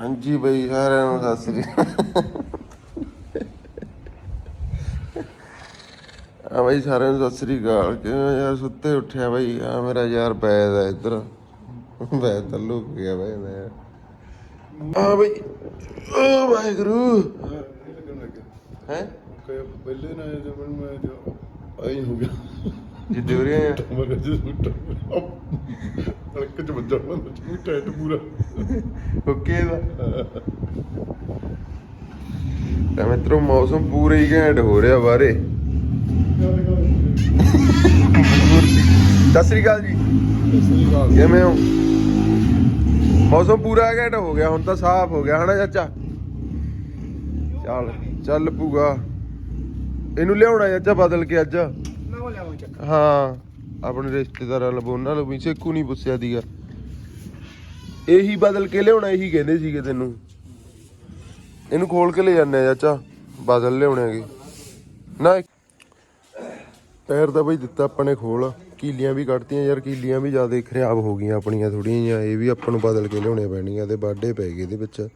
ਹਾਂਜੀ ਬਈ ਸਾਰਿਆਂ ਨੂੰ ਸਤਿ ਸ੍ਰੀ ਆ ਬਈ ਸਾਰਿਆਂ ਨੂੰ ਸਤਿ ਸ੍ਰੀ ਅਕਾਲ। ਕਿਵੇਂ ਯਾਰ ਸੁੱਤੇ ਉੱਠਿਆ ਬਈ? ਆ ਮੇਰਾ ਯਾਰ ਬੈਦ ਆ ਇੱਧਰ। ਬੈਦ ਤਾਂ ਲੁਕ ਗਿਆ ਬਈ ਮੈਂ ਆ ਬਈ ਓ ਵਾਹਿਗੁਰੂ। ਹੈ? ਪਹਿਲੇ ਨਾ ਜਦ ਮੈਂ ਆਈ ਹੋ ਗਿਆ। ਜਿੱਦੇ ਹੋ ਰਹੇ ਆ? ਮੈਂ ਕਿਹਾ ਜੀ ਸੁੱਟ ਅੜਕ ਚ ਵੱਜਾ ਮੈਂ ਚੂੰ ਟੈਟ ਪੂਰਾ। ਓਕੇ ਦਾ। ਤਾਂ ਮਿੱਤਰੋ ਮੌਸਮ ਪੂਰਾ ਹੀ ਘੈਂਟ ਹੋ ਰਿਹਾ ਬਾਰੇ ਸਤਿ ਸ੍ਰੀ ਅਕਾਲ ਜੀ। ਕਿਵੇਂ ਹੋ? ਮੌਸਮ ਪੂਰਾ ਘੈਂਟ ਹੋ ਗਿਆ ਹੁਣ ਤਾਂ ਸਾਫ਼ ਹੋ ਗਿਆ ਹਨਾ ਚਾਚਾ? ਚੱਲ ਚੱਲ ਪੂਗਾ। ਇਹਨੂੰ ਲਿਆਉਣਾ ਚਾਚਾ ਬਦਲ ਕੇ ਅੱਜ? ਹਾਂ। ਆਪਣੇ ਰਿਸ਼ਤੇਦਾਰਾਂ ਲਵੋ ਉਹਨਾਂ ਨੂੰ ਵੀ ਸੇਕੂ ਨਹੀਂ ਪੁੱਛਿਆ ਦੀਗਾ ਇਹੀ ਬਦਲ ਕੇ ਲਿਆਉਣਾ, ਇਹੀ ਕਹਿੰਦੇ ਸੀਗੇ ਤੈਨੂੰ। ਇਹਨੂੰ ਖੋਲ ਕੇ ਲੈ ਜਾਂਦੇ ਆ ਚਾਚਾ, ਬਦਲ ਲਿਆਉਣੇਗੇ ਨਾ ਪੈਰ ਦਾ ਬਈ ਦਿੱਤਾ ਆਪਾਂ ਨੇ ਖੋਲ। ਕੀਲੀਆਂ ਵੀ ਕੱਢਤੀਆਂ ਯਾਰ, ਕੀਲੀਆਂ ਵੀ ਜ਼ਿਆਦਾ ਖਰਾਬ ਹੋ ਗਈਆਂ ਆਪਣੀਆਂ ਥੋੜੀਆਂ ਜਿਹੀਆਂ। ਇਹ ਵੀ ਆਪਾਂ ਨੂੰ ਬਦਲ ਕੇ ਲਿਆਉਣੀਆਂ ਪੈਣਗੀਆਂ ਤੇ ਬਾਡੇ ਪੈ ਗਏ ਇਹਦੇ ਵਿੱਚ।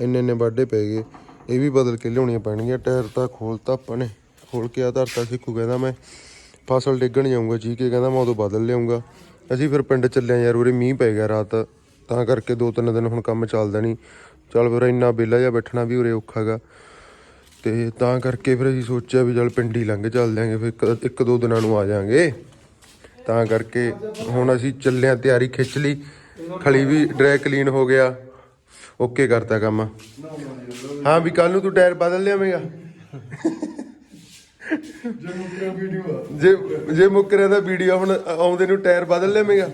ਇੰਨੇ ਇੰਨੇ ਬਾਡੇ ਪੈ ਗਏ, ਇਹ ਵੀ ਬਦਲ ਕੇ ਲਿਆਉਣੀਆਂ ਪੈਣਗੀਆਂ। ਟਾਇਰ ਤਾਂ ਖੋਲਤਾ ਆਪਾਂ ਨੇ। ਖੋਲ ਕੇ ਆ ਧਰਤਾ ਸਿੱਕੂ ਕਹਿੰਦਾ ਮੈਂ। ਫਸਲ ਡਿੱਗਣ ਜਾਊਂਗਾ, ਜੀ ਕੇ ਕਹਿੰਦਾ, ਮੈਂ ਉਦੋਂ ਬਦਲ ਲਿਆਉਂਗਾ ਅਸੀਂ ਫਿਰ ਪਿੰਡ ਚੱਲਿਆ ਯਾਰ, ਉਰੇ ਮੀਂਹ ਪੈ ਗਿਆ ਰਾਤ। ਤਾਂ ਕਰਕੇ ਦੋ ਤਿੰਨ ਦਿਨ ਹੁਣ ਕੰਮ ਚੱਲਦਾ ਨਹੀਂ ਚੱਲ ਫਿਰ ਇੰਨਾ ਬੇਲਾ ਜਿਹਾ ਬੈਠਣਾ ਵੀ ਉਰੇ ਔਖਾਗਾ ਤੇ ਤਾਂ ਕਰਕੇ ਫਿਰ ਅਸੀਂ ਸੋਚਿਆ ਵੀ ਚੱਲ ਪਿੰਡ ਹੀ ਲੰਘ ਚੱਲ ਦਿਆਂਗੇ, ਫਿਰ ਇੱਕ ਇੱਕ ਦੋ ਦਿਨਾਂ ਨੂੰ ਆ ਜਾਾਂਗੇ। ਤਾਂ ਕਰਕੇ ਹੁਣ ਅਸੀਂ ਚੱਲਿਆ ਤਿਆਰੀ ਖਿੱਚ ਲਈ। ਖਲੀ ਵੀ ਡਰੈ ਕਲੀਨ ਹੋ ਗਿਆ। ਓਕੇ ਕਰਤਾ ਕੰਮ। ਹਾਂ ਵੀ ਕੱਲ ਨੂੰ ਤੂੰ ਟਾਇਰ ਬਦਲ ਲਿਆਵੇਂਗਾ। ਜੇ ਜੇ ਜੇ ਦਾ ਵੀਡੀਓ ਹੁਣ ਆਉਂਦੇ ਨੂੰ ਟਾਇਰ ਬਦਲ ਲਵੇਂਗਾ।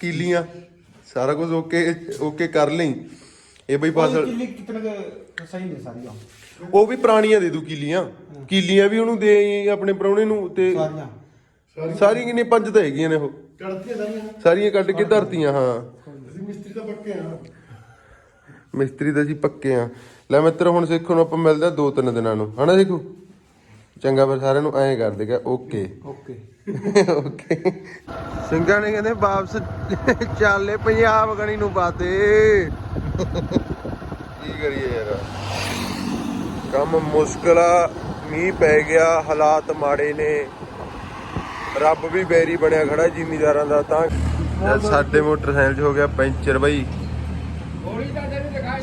ਕੀਲੀਆਂ ਸਾਰਾ ਕੁਝ ਓਕੇ ਓਕੇ ਕਰ ਲਈ। ਇਹ ਬਈ ਫਸਲ ਕਿੰਨੇ ਕਿਤਨੇ ਕੁ ਸਹੀ ਨੇ ਸਾਰੀਆਂ? ਉਹ ਵੀ ਪੁਰਾਣੀਆਂ ਦੇ ਦੂ ਕੀਲੀਆਂ। ਕੀਲੀਆਂ ਵੀ ਉਹਨੂੰ ਦੇ ਆਪਣੇ ਪ੍ਰਾਹੁਣੇ ਨੂੰ ਤੇ ਸਾਰੀਆਂ। ਸਾਰੀਆਂ ਕਿੰਨੇ ਪੰਜ ਤਾਂ ਹੈਗੀਆਂ ਨੇ ਉਹ। ਕੱਢਤੀਆਂ ਸਾਰੀਆਂ? ਕੱਢ ਕੇ ਧਰਤੀਆਂ ਹਾਂ। ਅਸੀਂ ਮਿਸਤਰੀ ਤਾਂ ਪੱਕੇ ਆ। ਮਿਸਤਰੀ ਤਾਂ ਜੀ ਪੱਕੇ ਆ। ਲੈ ਮਿੱਤਰ ਹੁਣ ਸੇਖੋ ਨੂੰ ਆਪਾਂ ਮਿਲਦਾ ਦੋ ਤਿੰਨ ਦਿਨਾਂ ਨੂੰ। ਹਨਾ ਸੇਖੋ? ਚੰਗਾ ਫਿਰ ਸਾਰਿਆਂ ਨੂੰ ਐਂ ਕਰ ਦੇਗਾ ਓਕੇ। Okay okay. ਸਿੰਘਾਂ ਨੇ ਕਹਿੰਦੇ ਵਾਪਸ ਚਾਲੇ ਪੰਜਾਬ ਗਣੀ ਨੂੰ ਬਾਤੇ ਕੀ ਕਰੀਏ ਯਾਰ? ਕੰਮ ਮੁਸ਼ਕਲ ਆ ਮੀਂਹ ਪੈ ਗਿਆ ਹਾਲਾਤ ਮਾੜੇ ਨੇ। ਰੱਬ ਵੀ ਬੈਰੀ ਬਣਿਆ ਖੜਾ ਜ਼ਿਮੀਦਾਰਾਂ ਦਾ ਤਾਂ ਸਾਡੇ ਮੋਟਰਸਾਈਕਲ 'ਚ ਹੋ ਗਿਆ ਪੈਂਚਰ ਬਈ।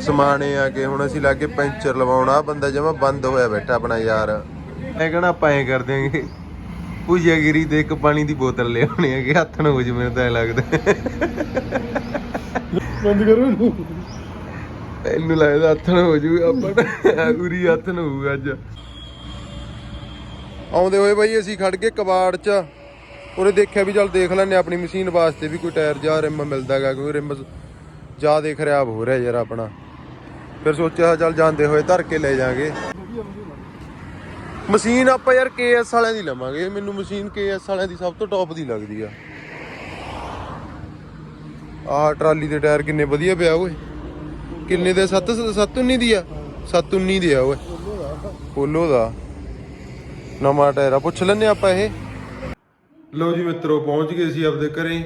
ਸਮਾਣੇ ਆ ਕੇ ਹੁਣ ਅਸੀਂ ਲਾਗੇ ਪੈਂਚਰ ਲਵਾਉਣਾ ਬੰਦਾ ਜਮਾ ਬੰਦ ਹੋਇਆ ਬੈਠਾ ਆਪਣਾ ਯਾਰ। ਮੈਂ ਕਹਣਾ ਆਪਾਂ ਐਂ ਕਰ ਦਿਆਂਗੇ ਪੂਜਾਗਿਰੀ ਦੇ ਇੱਕ ਪਾਣੀ ਦੀ ਬੋਤਲ ਲਿਆਉਣੀ ਹੈ ਕਿ ਹੱਥ ਨੂੰ ਹੋ ਜੇ ਮੈਨੂੰ ਤਾਂ ਐਂ ਲੱਗਦਾ। ਬੰਦ ਕਰੋ ਇਹਨੂੰ। ਇਹਨੂੰ ਲੱਗਦਾ ਹੱਥ ਨੂੰ ਹੋ ਜੂ ਆਪਾਂ ਉਰੀ ਹੱਥ ਨੂੰ ਹੋਊਗਾ ਅੱਜ। ਆਉਂਦੇ ਹੋਏ ਬਾਈ ਅਸੀਂ ਖੜ ਕੇ ਕਬਾੜ 'ਚ। ਉਹਨੇ ਦੇਖਿਆ ਵੀ ਚੱਲ ਦੇਖ ਲੈਣੇ ਆਪਣੀ ਮਸ਼ੀਨ ਵਾਸਤੇ ਵੀ ਕੋਈ ਟਾਇਰ ਜਾਂ ਰਿਮ ਮਿਲਦਾਗਾ ਕੋਈ ਰਿਮ ਜ਼ਿਆਦਾ ਖਰਾਬ ਹੋ ਰਿਹਾ ਯਾਰ ਆਪਣਾ। ਫਿਰ ਸੋਚਿਆ ਚੱਲ ਜਾਂਦੇ ਹੋਏ ਧਰ ਕੇ ਲੈ ਜਾਾਂਗੇ। ਮਸ਼ੀਨ ਆਪਾਂ ਯਾਰ KS ਵਾਲਿਆਂ ਦੀ ਲਵਾਂਗੇ। ਮੈਨੂੰ ਮਸ਼ੀਨ KS ਵਾਲਿਆਂ ਦੀ ਸਭ ਤੋਂ ਟੌਪ ਦੀ ਲੱਗਦੀ ਆ। ਆਹ ਟਰਾਲੀ ਦੇ ਟਾਇਰ ਕਿੰਨੇ ਵਧੀਆ ਪਿਆ ਓਏ। ਕਿੰਨੇ ਦੇ? 7 719 ਦੀ ਆ। 719 ਦੀ ਆ ਓਏ। ਪੋਲੋ ਦਾ। ਨਵਾਂ ਟਾਇਰ ਆ। ਪੁੱਛ ਲੈਨੇ ਆਪਾਂ ਇਹ। ਲਓ ਜੀ ਮਿੱਤਰੋ, ਪਹੁੰਚ ਗਏ ਸੀ ਆਪਦੇ ਘਰੇ।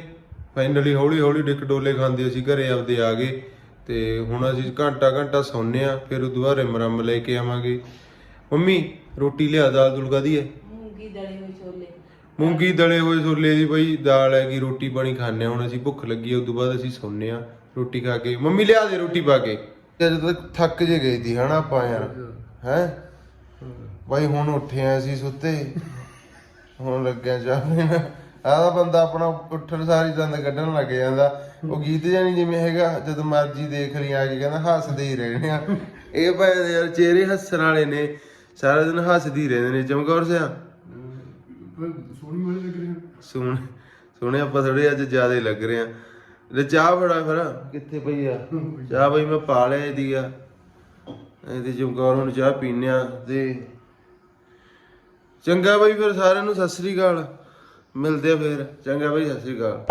ਫਾਈਨਲੀ ਹੌਲੀ ਹੌਲੀ ਡਿੱਕ ਡੋਲੇ ਖਾਂਦੇ ਅਸੀਂ ਘਰੇ ਆਪਦੇ ਆ ਗਏ। ਤੇ ਹੁਣ ਅਸੀਂ ਘੰਟਾ ਘੰਟਾ ਸੌਂਨੇ ਆ ਫਿਰ ਉਦੋਂ ਬਾਅਦ ਰਿਮ ਲੈ ਕੇ ਆਵਾਂਗੇ। ਮੰਮੀ ਰੋਟੀ ਲਿਆ ਦਾਲ ਦੁਲ ਕਾਦੀ ਹੈ ਮੂੰਗੀ ਦਲੇ ਹੋਏ ਛੋਲੇ। ਮੂੰਗੀ ਦਲੇ ਹੋਏ ਛੋਲੇ ਦੀ ਬਈ ਦਾਲ ਹੈਗੀ ਰੋਟੀ ਪਾਣੀ ਖਾਣੇ ਹੁਣ ਅਸੀਂ ਭੁੱਖ ਲੱਗੀ ਉਸ ਤੋਂ ਬਾਅਦ ਅਸੀਂ ਸੌਂਨੇ ਆ ਰੋਟੀ ਖਾ ਕੇ। ਮੰਮੀ ਲਿਆ ਦੇ ਰੋਟੀ ਪਾ ਕੇ। ਜਦੋਂ ਤੱਕ ਥੱਕ ਜੇ ਗਈ ਦੀ ਹਨਾ ਆਪਾਂ ਯਾਰ। ਹੈ? ਬਾਈ ਹੁਣ ਉੱਠੇ ਆ ਅਸੀਂ ਸੁੱਤੇ। ਹੁਣ ਲੱਗਿਆ ਚਾਹ ਪੀਣ। ਆਹ ਬੰਦਾ ਆਪਣਾ ਉੱਠਣ ਸਾਰੀ ਦੰਦ ਕੱਢਣ ਲੱਗ ਜਾਂਦਾ। ਉਹ ਗੀਤ ਜਾਨੀ ਜਿਵੇਂ ਹੈਗਾ ਜਦੋਂ ਮਰਜ਼ੀ ਦੇਖ ਲਈ ਆ ਕੇ ਕਹਿੰਦਾ ਹੱਸਦੇ ਹੀ ਰਹਿਣੇ ਆ। ਇਹ ਭਾਈ ਯਾਰ ਚਿਹਰੇ ਹੱਸਣ ਵਾਲੇ ਨੇ। ਸਾਰਾ ਦਿਨ ਹੱਸਦੀ ਰਹਿੰਦੇ ਨੇ ਚਮਕੌਰ ਸਿਆ। ਸੋਹਣੀ ਵਾਲੀ ਲੱਗ ਰਹੀ ਸੋਹਣੇ ਸੋਹਣੇ ਆਪਾਂ ਥੋੜੇ ਅੱਜ ਜ਼ਿਆਦਾ ਲੱਗ ਰਹੇ ਆ ਲੈ ਚਾਹ ਬੜਾ ਫਿਰ। ਕਿੱਥੇ ਪਈ ਆ? ਚਾਹ ਬਈ ਮੈਂ ਪਾ ਲਿਆ ਇਹਦੀ ਆ। ਇਹਦੀ ਚਮਕੌਰ ਹੁਣ ਚਾਹ ਪੀਨੇ ਆ। ਤੇ ਚੰਗਾ ਬਈ ਫਿਰ ਸਾਰਿਆਂ ਨੂੰ ਸਤਿ ਸ੍ਰੀ ਅਕਾਲ। ਮਿਲਦੇ ਆ ਫਿਰ। ਚੰਗਾ ਬਈ ਸਤਿ ਸ੍ਰੀ ਅਕਾਲ।